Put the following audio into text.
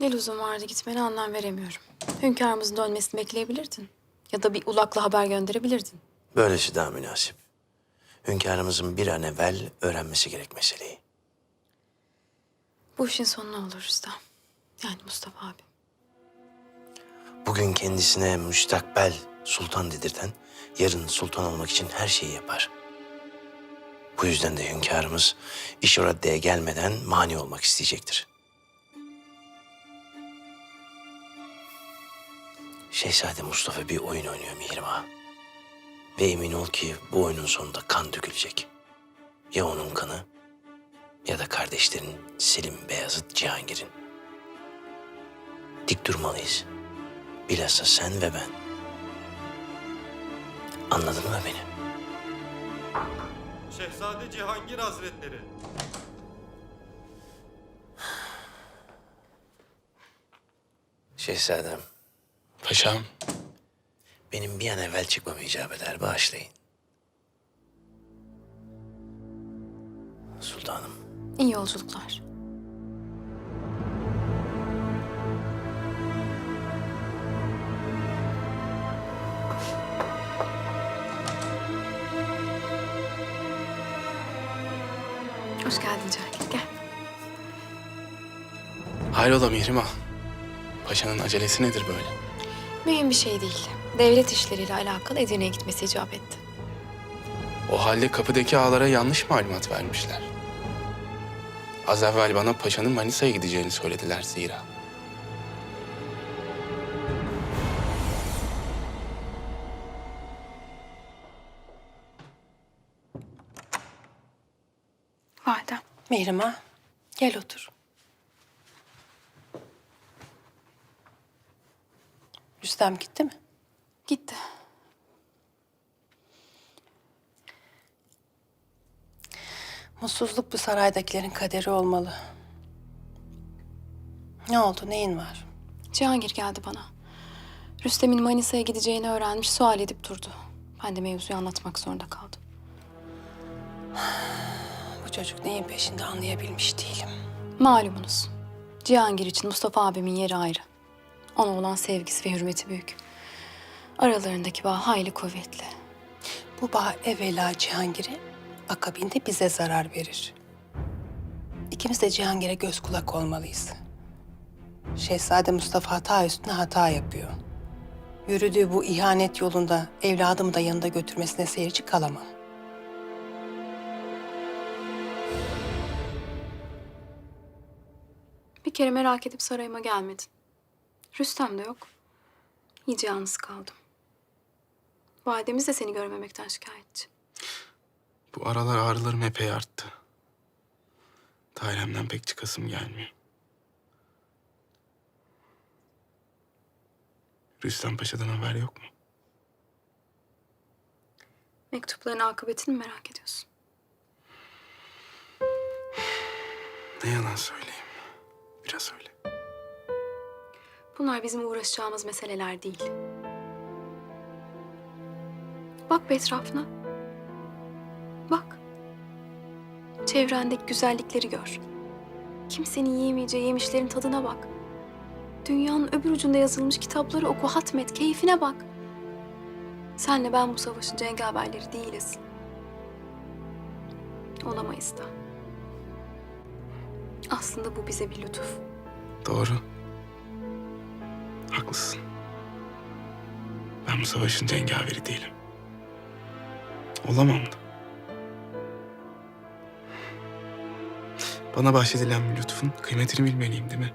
Ne lüzum vardı gitmene anlam veremiyorum. Hünkârımızın dönmesini bekleyebilirdin. Ya da bir ulakla haber gönderebilirdin. Böylesi daha münasip. Hünkârımızın bir an evvel öğrenmesi gerek meseleyi. Bu işin sonu ne olur Rüstem? Yani Mustafa abi. Bugün kendisine müstakbel sultan dedirten, yarın sultan olmak için her şeyi yapar. Bu yüzden de hünkârımız iş o raddeye gelmeden mani olmak isteyecektir. Şehzade Mustafa bir oyun oynuyor Mihrimah. Ve emin ol ki bu oyunun sonunda kan dökülecek. Ya onun kanı ya da kardeşlerin Selim, Beyazıt, Cihangir'in. Dik durmalıyız. Bilhassa sen ve ben. Anladın mı beni? Şehzade Cihangir Hazretleri. Şehzadem, Paşam, benim bir an evvel çıkmam icap eder. Bağışlayın. Sultanım, İyi yolculuklar. Hoş geldin Cahil. Gel. hayrola Mihrimah? Paşanın acelesi nedir böyle? Mühim bir şey değil. Devlet işleriyle alakalı Edirne'ye gitmesi icap etti. O halde kapıdaki ağalara yanlış malumat vermişler. Az evvel bana paşanın Manisa'ya gideceğini söylediler zira. Validem. Mihrimah, gel otur. Rüstem gitti mi? Gitti. Mutsuzluk bu saraydakilerin kaderi olmalı. Ne oldu, neyin var? Cihangir geldi bana. Rüstem'in Manisa'ya gideceğini öğrenmiş, sual edip durdu. Ben de mevzuyu anlatmak zorunda kaldım. Bu çocuk neyin peşinde anlayabilmiş değilim. Malumunuz. Cihangir için Mustafa abimin yeri ayrı. Ona olan sevgisi ve hürmeti büyük. Aralarındaki bağ hayli kuvvetli. Bu bağ evvela Cihangir'e, akabinde bize zarar verir. İkimiz de Cihangir'e göz kulak olmalıyız. Şehzade Mustafa hata üstüne hata yapıyor. Yürüdüğü bu ihanet yolunda evladımı da yanında götürmesine seyirci kalamam. Bir kere merak edip sarayıma gelmedin. Rüstem de yok. İyice yalnız kaldım. Validemiz de seni görmemekten şikayetçi. Bu aralar ağrılarım epey arttı. Dairemden pek çıkasım gelmiyor. Rüstem Paşa'dan haber yok mu? Mektupların akıbetini mi merak ediyorsun? Ne yalan söyleyeyim. Biraz öyle. Bunlar bizim uğraşacağımız meseleler değil. Bak etrafına. Bak. Çevrendeki güzellikleri gör. Kimsenin yiyemeyeceği yemişlerin tadına bak. Dünyanın öbür ucunda yazılmış kitapları oku, hatmet, keyfine bak. Senle ben bu savaşın cengaverleri değiliz. Olamayız da. Aslında bu bize bir lütuf. Doğru. Haklısın. Ben bu savaşın cengaveri değilim. Olamam da. Bana bahşedilen bir lütfun kıymetini bilmeliyim değil mi?